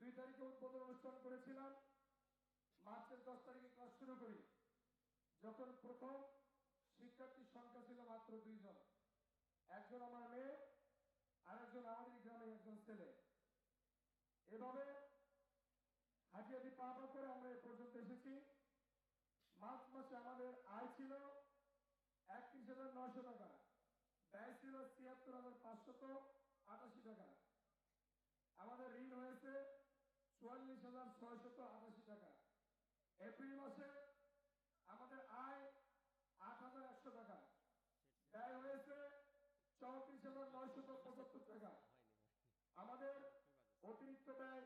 দুই তারিখে উদ্বোধন অনুষ্ঠান করেছিলাম। মার্চের দশ তারিখে ক্লাস শুরু করি। যখন প্রথম শিক্ষার্থীর সংখ্যা ছিল মাত্র দুইজন। একজন আমার মেয়ে, আরেকজন আমাদের গ্রামে একজন ছেলে। এভাবে হাটিয়াটি পা পা করে আমরা এ পর্যন্ত এসেছি। মার্চ মাসে আমাদের আয় ছিল একত্রিশ হাজার নয়শো টাকা। ব্যয় ছিল ছিয়াত্তর হাজার পাঁচশত আটাশি টাকা আমাদের ঋণ হয়েছে চুয়াল্লিশ হাজার ছয়শত আটাশি টাকা। এপ্রিল মাসে আমাদের আয় আট হাজার একশো টাকা। ব্যয় হয়েছে চৌত্রিশ হাজার নয়শত পঁচাত্তর টাকা। আমাদের অতিরিক্ত ব্যয়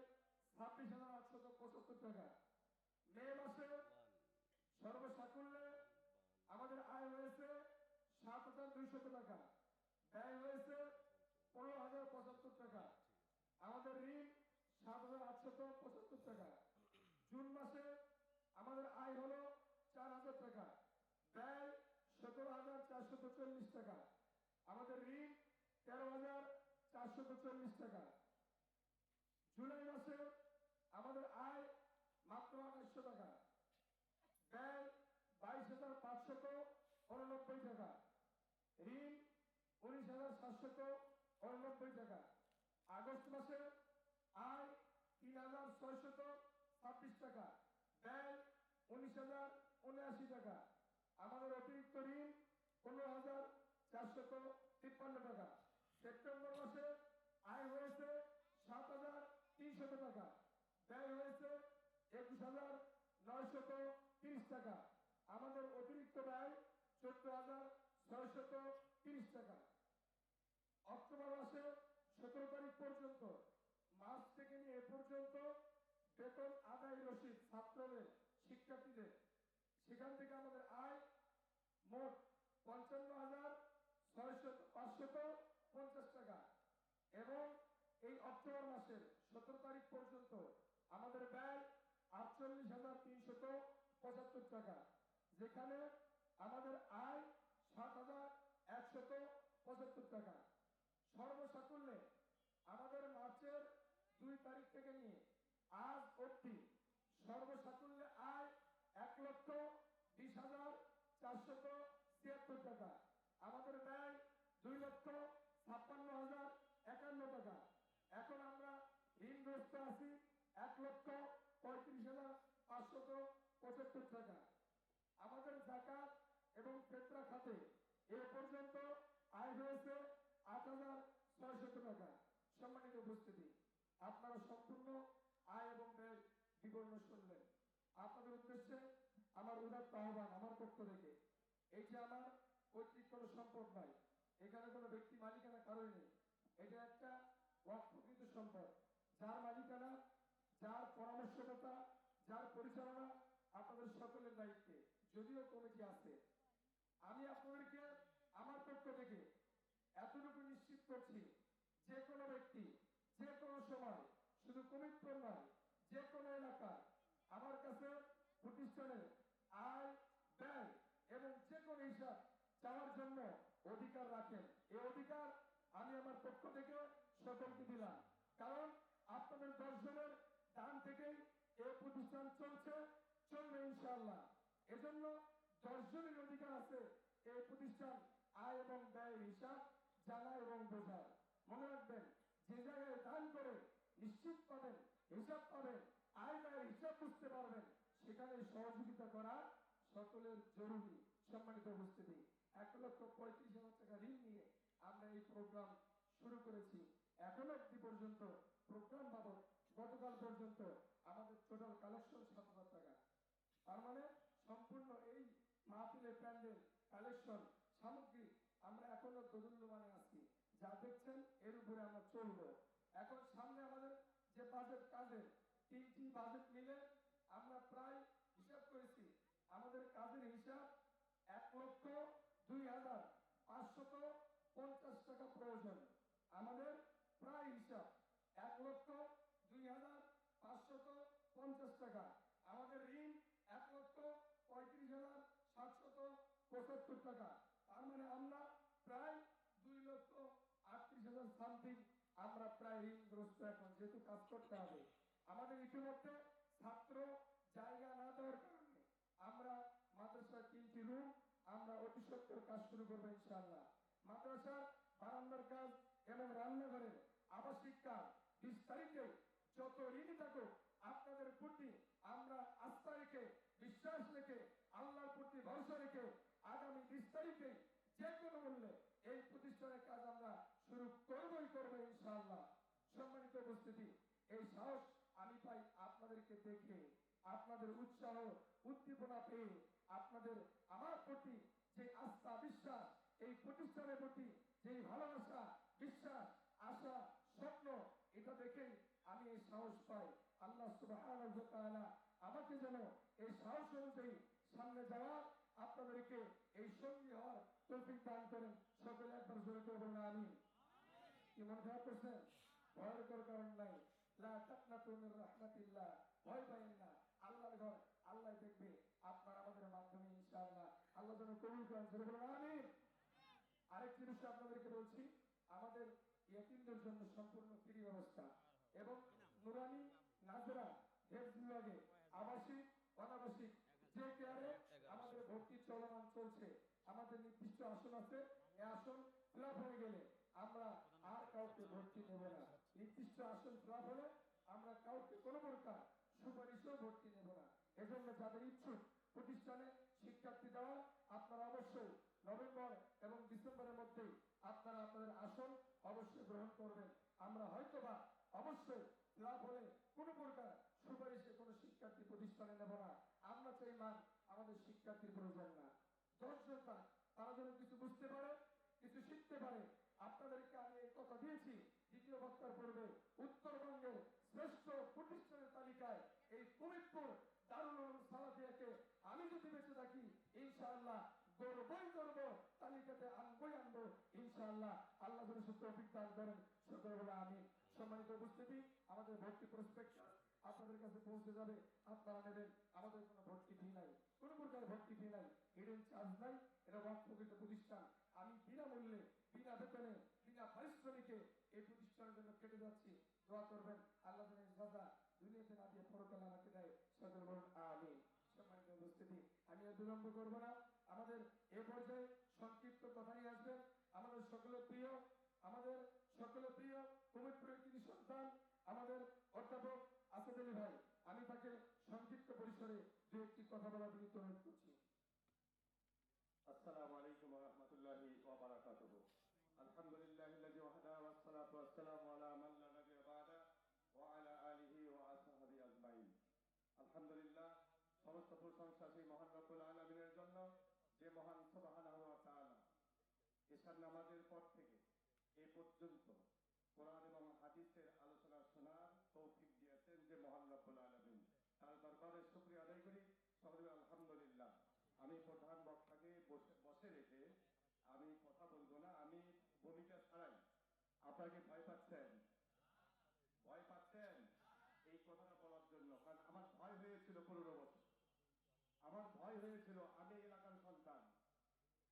ছাব্বিশ হাজার আটশত পঁচাত্তর টাকা। মে মাসে সর্বসাকুল্যে আমাদের আয় হয়েছে সাত হাজার দুইশত টাকা। ব্যয় হয়েছে পনেরো হাজার পঁচাত্তর টাকা। আমাদের ঋণ সাত হাজার আটশত পঁচাত্তর টাকা। জুন মাসে আমাদের আয় হলো চার হাজার টাকা। ব্যয় সতেরো হাজার চারশত চল্লিশ টাকা। আমাদের ঋণ তেরো হাজার চারশত চল্লিশ টাকা। জুলাই মাসে আমাদের আয় মাত্র আঠাশশো টাকা। ব্যয় বাইশ হাজার পাঁচশত উননব্বই টাকা। ঋণ উনিশ হাজার সাতশত উননব্বই টাকা। আগস্ট মাসে ছয়শত ছাব্বিশ টাকা। ব্যয় উনিশ হাজার, উনআশি টাকা। আমাদের অতিরিক্ত ঋণ পনেরো হাজার, চারশত তিপ্পান্ন টাকা। সেপ্টেম্বর মাসে আয় হয়েছে সাত হাজার, তিনশত টাকা। ব্যয় হয়েছে একুশ হাজার, নয়শত তিরিশ টাকা। আমাদের অতিরিক্ত ব্যয় চোদ্দ হাজার, ছয়শত তিরিশ টাকা। অক্টোবর মাসে সতেরো তারিখ পর্যন্ত, মার্চ থেকে নিয়ে এ পর্যন্ত বেতন আদায় রসিদ ছাত্রদের, শিক্ষার্থীদের। সেখান থেকে আমাদের আয় মোট পঞ্চান্ন হাজার ছয়শত পাঁচশত পঞ্চাশ টাকা। এবং এই অক্টোবর মাসের সতেরো তারিখ পর্যন্ত আমাদের ব্যয় আটচল্লিশ হাজার তিনশত পঁচাত্তর টাকা, যেখানে আমাদের আয় সাত হাজার একশত পঁচাত্তর টাকা। সর্বসাকুল্যে আমাদের মার্চের দুই তারিখ থেকে নিয়ে আজ অবধি সর্বসাকুল্যে আয় এক লক্ষ বিশ হাজার চারশত ছিয়াত্তর টাকা। আমাদের ব্যয় দুই লক্ষ ছাপ্পান্ন হাজার একান্ন টাকা। এখন আমরা ঋণগ্রস্ত আছি এক লক্ষ পঁয়ত্রিশ হাজার পাঁচশত পঁচাত্তর টাকা। আমাদের জাকাত এবং পেত্রা খাতে এ পর্যন্ত আয় হয়েছে আট হাজার ছয়শত টাকা। সম্মানিত উপস্থিতি, আপনারা সম্পূর্ণ আয় এবং ব্যয় বিবরণ শুনলেন আপনাদের উদ্দেশ্যে আমার উদার আহ্বান আমার পক্ষ থেকে। এই যে আমার পৈতৃক কোনো সম্পদ নয় এখানে কোনো ব্যক্তি মালিকানা কারোই নেই। এটা একটা অপ্রকৃত সম্পদ। যার মালিকানা, যার পরামর্শকতা যার পরিচালনা আপনাদের সকলের দায়িত্বে, যদিও কমিটি আছে। আমি আপনাদেরকে, আমার পক্ষ থেকে এতটুকু নিশ্চিত করছি, যে কোনো ব্যক্তি, যে কোনো সময়, শুধু কমিটমেন্ট নয়, যে কোনো এলাকা আমার কাছে প্রতিষ্ঠানের ব্যয় এবং যে কোনো হিসাব চাওয়ার জন্য অধিকার রাখেন। এই অধিকার আমি আমার পক্ষ থেকে সকলকে দিলাম। কারণ আপনাদের দর্শনের দান এই প্রতিষ্ঠান চলছে, চলবে ইনশাআল্লাহ। এজন্য দর্শনের অধিকার আছে এই প্রতিষ্ঠান আয় এবং ব্যয়ের হিসাব জানা এবং বোঝার মনে রাখবেন, যে জায়গায় দান করে নিশ্চিত পাবেন, হিসাব পাবেন, আয় ব্যয়ের হিসাব বুঝতে পারবেন, সেখানে সহযোগিতা করা সকলের জরুরি সম্মানিত উপস্থিতি। এক লক্ষ পঁয়ত্রিশ হাজার টাকা ঋণ নিয়ে আমরা এই প্রোগ্রাম শুরু করেছি। এখন অব্দি পর্যন্ত প্রোগ্রাম বাবদ গতকাল পর্যন্ত আমাদের টোটাল কালেকশন সাত হাজার টাকা। তার মানে সম্পূর্ণ এই মাহফিলের প্যান্ডেল কালেকশন সামগ্রী আমরা এখনও দোদুল্যমানে আছি। যা দেখছেন এর উপরে আমরা চলবো। এখন সামনে আমাদের যে বাজেট কাজের তিনটি বাজেট মিলে আমরা প্রায় হিসাব করেছি আমাদের কাজের হিসাব এক লক্ষ দুই হাজার পাঁচশত পঞ্চাশ টাকা প্রয়োজন। আমাদের প্রায় হিসাব এক লক্ষ দুই হাজার পাঁচশত পঞ্চাশ টাকা। আমাদের ঋণ এক লক্ষ পঁয়ত্রিশ হাজার সাতশত পঁচাত্তর টাকা। তার মানে আমরা প্রায় দুই লক্ষ আটত্রিশ হাজার সামথিং আমরা প্রায় ঋণগ্রস্ত এখন, যেহেতু কাজ করতে হবে। আমাদের ইতিমধ্যে ছাত্র জায়গা না দেওয়ার কারণে আমরা মাদ্রাসার তিনটি রুম আমরা অতি সত্তর কাজ শুরু করব ইনশাআল্লাহ। মাদ্রাসার বারান্দার কাজ এবং রান্নাঘরের আবাসিক কাজ বিশ যত ঋণ থাকুক, আপনাদের প্রতি আমরা আস্থা রেখে, বিশ্বাস রেখে, আল্লাহর প্রতি ভরসা রেখে আগামী বিশ তারিখে যে কোনো মূল্যে এই প্রতিষ্ঠানের কাজ আমরা শুরু করবই করব ইনশাআল্লাহ। সম্মানিত উপস্থিতি, এই সাহস আমি পাই আপনাদেরকে দেখে, আপনাদের উৎসাহ, উদ্দীপনা পেয়ে, আপনাদের আমার প্রতি যে আস্থা, বিশ্বাস, এই প্রতিষ্ঠানের প্রতি যে ভালোবাসা, বিশ্বাস, আশা, স্বপ্ন, এটা দেখেই আমি এই সাহস পাই। আল্লাহ আমাকে যেন এই সাহস অনুযায়ী সামনে যাওয়ার, আপনাদেরকে এই সঙ্গী হওয়ার তৌফিক দান করেন। সকলে একবার করে বলুন আমি কি মনে খারাপ করছেন? ভয়ের কোনো কারণ নাই। লা তাকনাতু মির রাহমাতিল্লাহ। ভয় পাইন না আল্লাহর ঘর আল্লাহ দেখবে আপনার আমাদের মাধ্যমে ইনশাআল্লাহ আল্লাহ যেন কবুল করেন আরেকটি বিষয় আপনাদেরকে বলছি, আমাদের ইয়াতিমদের জন্য সম্পূর্ণ ফ্রি ব্যবস্থা। এবং নুরানি, নাজরা হেলথ বিভাগে আবাসিক, অনাবাসিক যে কেয়ারে আমাদের ভর্তি চলমান চলছে, আমাদের নির্দিষ্ট আসন আছে এই আসন ফিল হয়ে গেলে আমরা আর কাউকে ভর্তি নেব না। নির্দিষ্ট আসন ফিল হলে আমরা কাউকে কোনো প্রকার সুপারিশেও ভর্তি নেব না। এজন্য যাদের ইচ্ছুক প্রতিষ্ঠানে শিক্ষার্থী দেওয়া আপনারা অবশ্যই নভেম্বর এবং ডিসেম্বরের মধ্যেই আপনারা আপনাদের আসন অবশ্যই গ্রহণ করবেন। আমরা হয়তোবা অবশ্যই লাভ হলে কোনো প্রকার সুপারিশে কোনো শিক্ষার্থী প্রতিষ্ঠানে নেব না। আমরা চাই মান আমাদের শিক্ষার্থীর প্রয়োজন না। পাক তারা যেন কিছু বুঝতে পারে, কিছু শিখতে পারে। আপনাদেরকে আমি কথা দিয়েছি, দ্বিতীয় বক্তার পূর্বে উত্তরবঙ্গের শ্রেষ্ঠ প্রতিষ্ঠানের তালিকায় এই ফরিদপুর দারুল সালাফিয়াকে আমি যদি বেঁচে থাকি, ইনশাআল্লাহ গর্বই ইনশাআল্লাহ আল্লাহ সুস্থ অভিজ্ঞান করেন। সকলে বলে আমি সম্মানিত উপস্থিতি, আমাদের ভর্তি আপনাদের কাছে পৌঁছে যাবে। আপনারা নেবেন, আমাদের কোনো ভর্তি ফি নাই। প্রকার ভর্তি ফি নাই। হিডেন চার্জ নাই। এটা প্রতিষ্ঠান। আমি বিনামূল্যে, বিনা বেতনে, বিনা পারিশ্রমিকে এই প্রতিষ্ঠানের জন্য কেটে যাচ্ছি। দোয়া করবেন। আল্লাহ দাদা দুনিয়াতে না দিয়ে আমাকে দেয়। সকল বলুন আমি সম্মানিত উপস্থিতি, আমি বিলম্ব করব না। আমাদের এ পর্যায়ে সংক্ষিপ্ত কথা নিয়ে আসবেন আমাদের সকলের প্রিয় আমাদের সকলের প্রিয় কুমিরপুরের কৃতি সন্তান আমাদের অধ্যাপক আসাদ আলী ভাই আমি তাকে সংক্ষিপ্ত পরিসরে দু একটি কথা বলার বিনীত অনুরোধ করছি السلام عليكم ورحمة الله وبركاته الحمد لله الذي وحده والصلاة والسلام على من لا نبي بعده وعلى آله وأصحابه أجمعين الحمد لله সমস্ত প্রশংসা সেই মহান রব্বুল আলমিনের জন্য যে মহান পর্যন্ত কোরআন এবং হাদিসের আলোচনা শোনার তৌফিক দিয়েছেন যে মহান রব্বুল আলমিন। তার দরবারে আদায় করি। সকলে আলহামদুলিল্লাহ, আমি প্রধান বক্তাকে বসে রেখে আমি কথা বলব না, আমি ভূমিকা ছাড়াই। আপনাকে ভয় পাচ্ছেন? ভয় পাচ্ছেন? এই কথাটা বলার জন্য, কারণ আমার ভয় হয়েছিল পনেরো বছর আমার ভয় হয়েছিল আমি এই এলাকার সন্তান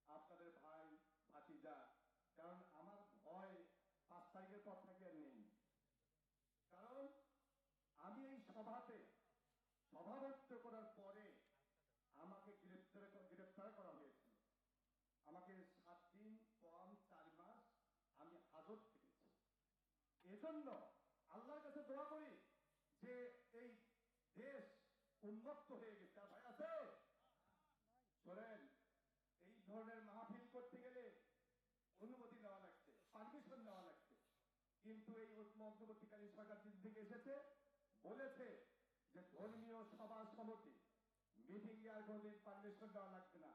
আপনাদের ভাই ভাতিজা কারণ আমার ভয় পাঁচ তারিখের পর থেকে আর নেই কারণ আমি এই সভাতে সভাপত্য করার পরে করা হয়েছিল। আমাকে সাত দিন কম চার মাস আমি হাজত এজন্য আল্লাহর কাছে দোয়া করি যে এই দেশ উন্মুক্ত হয়ে গেছে। আর ভয় আছে? শোনেন, এই ধরনের মাহফিল করতে গেলে অনুমতি নেওয়া লাগছে পারমিশন লাগছে। কিন্তু এই সরকার দিন থেকে এসেছে, বলেছে যে ধর্মীয় সভা সমিতি মিটিং আর কোনদিন পারমিশন দেওয়া লাগবে না,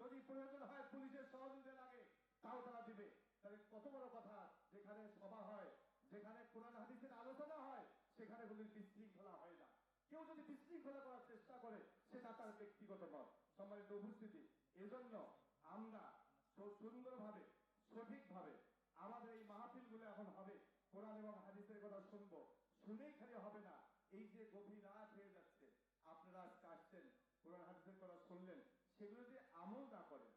যদি প্রয়োজন হয় পুলিশের সহযোগিতা লাগে, তাও তারা দিবে। তাহলে কত বড় কথা, যেখানে সভা হয়, যেখানে কোরআন হাদিসের আলোচনা হয়, সেখানে কোনো বিশৃঙ্খলা হয় না। কেউ যদি বিশৃঙ্খলা করার চেষ্টা করে, সেটা তার ব্যক্তিগত মত, সম্মানিত উপস্থিতি। এজন্য আমরা সুন্দরভাবে, সঠিকভাবে আমাদের এই মাহফিলগুলো এখন হবে। কোরআন এবং হাদিসের কথা শুনব। শুনেই খালি হবে না। এই যে গভীর হয়ে যাচ্ছে আপনারা আজকে আসছেন কোরআন হাদিসের কথা শুনলেন সেগুলো যদি আমল না করেন,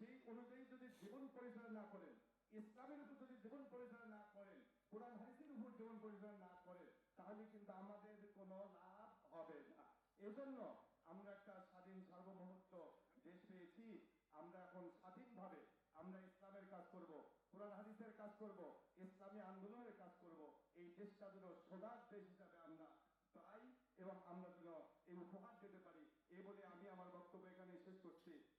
সেই অনুযায়ী যদি জীবন পরিচালনা না করেন, ইসলামের উপর যদি জীবন পরিচালনা না করেন, কোরআন হাদিসের উপর জীবন পরিচালনা না করেন, তাহলে কিন্তু আমাদের কোনো লাভ হবে না। এজন্য আমরা একটা স্বাধীন সার্বভৌমত্ব দেশ পেয়েছি, আমরা এখন স্বাধীনভাবে আমরা ইসলামের কাজ করব, কোরআন হাদিসের কাজ করব, ইসলামী আন্দোলনের কাজ করব, এই দেশটা যেন সোনার দেশ হিসাবে আমরা পাই এবং আমরা যেন এই উপহার দিতে পারি এই বলে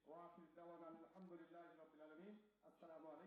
আমি আমার বক্তব্য এখানে শেষ করছি ওয়াফিজ দাওয়ান